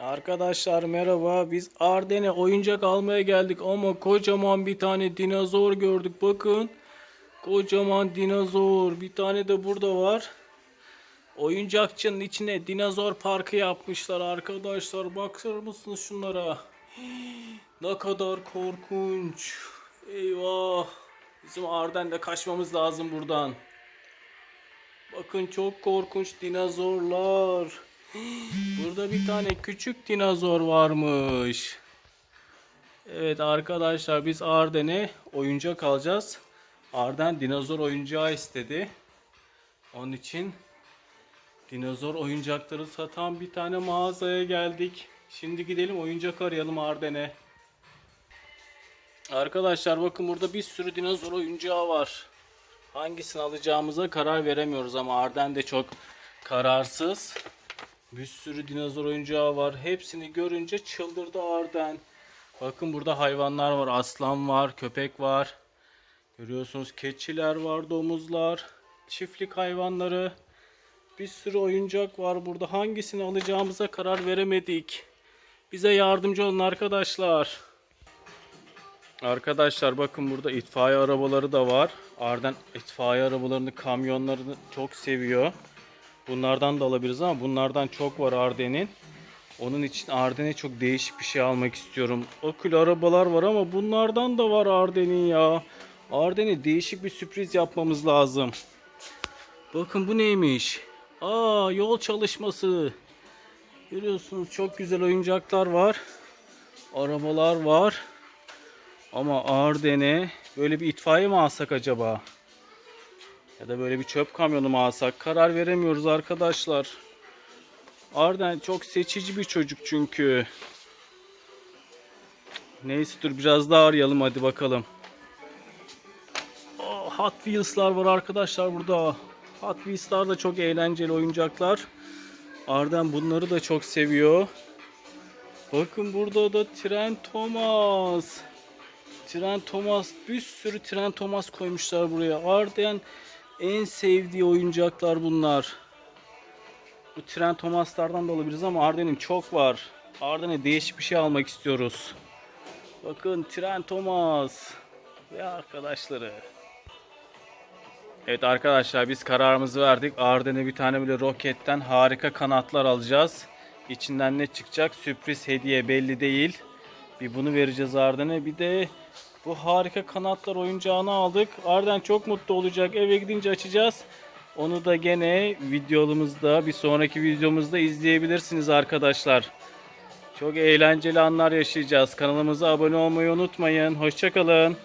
Arkadaşlar merhaba. Biz Arden'e oyuncak almaya geldik ama kocaman bir tane dinozor gördük. Bakın. Kocaman dinozor. Bir tane de burada var. Oyuncakçının içine dinozor parkı yapmışlar arkadaşlar. Bakar mısınız şunlara? Ne kadar korkunç. Eyvah. Bizim Arden'de kaçmamız lazım buradan. Bakın çok korkunç dinozorlar. Burada bir tane küçük dinozor varmış. Evet arkadaşlar biz Arden'e oyuncak alacağız. Arden dinozor oyuncağı istedi. Onun için dinozor oyuncakları satan bir tane mağazaya geldik. Şimdi gidelim oyuncak arayalım Arden'e. Arkadaşlar bakın burada bir sürü dinozor oyuncağı var. Hangisini alacağımıza karar veremiyoruz ama Arden de çok kararsız. Bir sürü dinozor oyuncağı var. Hepsini görünce çıldırdı Arden. Bakın burada hayvanlar var. Aslan var, köpek var. Görüyorsunuz keçiler var, domuzlar, çiftlik hayvanları. Bir sürü oyuncak var burada. Hangisini alacağımıza karar veremedik. Bize yardımcı olun arkadaşlar. Arkadaşlar bakın burada itfaiye arabaları da var. Arden itfaiye arabalarını, kamyonlarını çok seviyor. Bunlardan da alabiliriz ama bunlardan çok var Arden'in. Onun için Arden'e çok değişik bir şey almak istiyorum. Akülü arabalar var ama bunlardan da var Arden'in ya. Arden'e değişik bir sürpriz yapmamız lazım. Bakın bu neymiş? Aa yol çalışması. Görüyorsunuz çok güzel oyuncaklar var. Arabalar var. Ama Arden'e böyle bir itfaiye mi alsak acaba? Ya da böyle bir çöp kamyonu mu alsak? Karar veremiyoruz arkadaşlar. Arden çok seçici bir çocuk çünkü. Neyse dur biraz daha arayalım hadi bakalım. Oh, Hot Wheels'lar var arkadaşlar burada. Hot Wheels'lar da çok eğlenceli oyuncaklar. Arden bunları da çok seviyor. Bakın burada da Tren Thomas. Tren Thomas bir sürü Tren Thomas koymuşlar buraya. Arden en sevdiği oyuncaklar bunlar. Bu Tren Thomas'lardan da alabiliriz ama Arden'in çok var. Arden'e değişik bir şey almak istiyoruz. Bakın Tren Thomas ve arkadaşları. Evet arkadaşlar biz kararımızı verdik. Arden'e bir tane böyle roketten harika kanatlar alacağız. İçinden ne çıkacak sürpriz hediye belli değil. Bir bunu vereceğiz Arden'e. Bir de bu harika kanatlar oyuncağını aldık. Arden çok mutlu olacak. Eve gidince açacağız. Onu da gene videomuzda bir sonraki videomuzda izleyebilirsiniz arkadaşlar. Çok eğlenceli anlar yaşayacağız. Kanalımıza abone olmayı unutmayın. Hoşçakalın.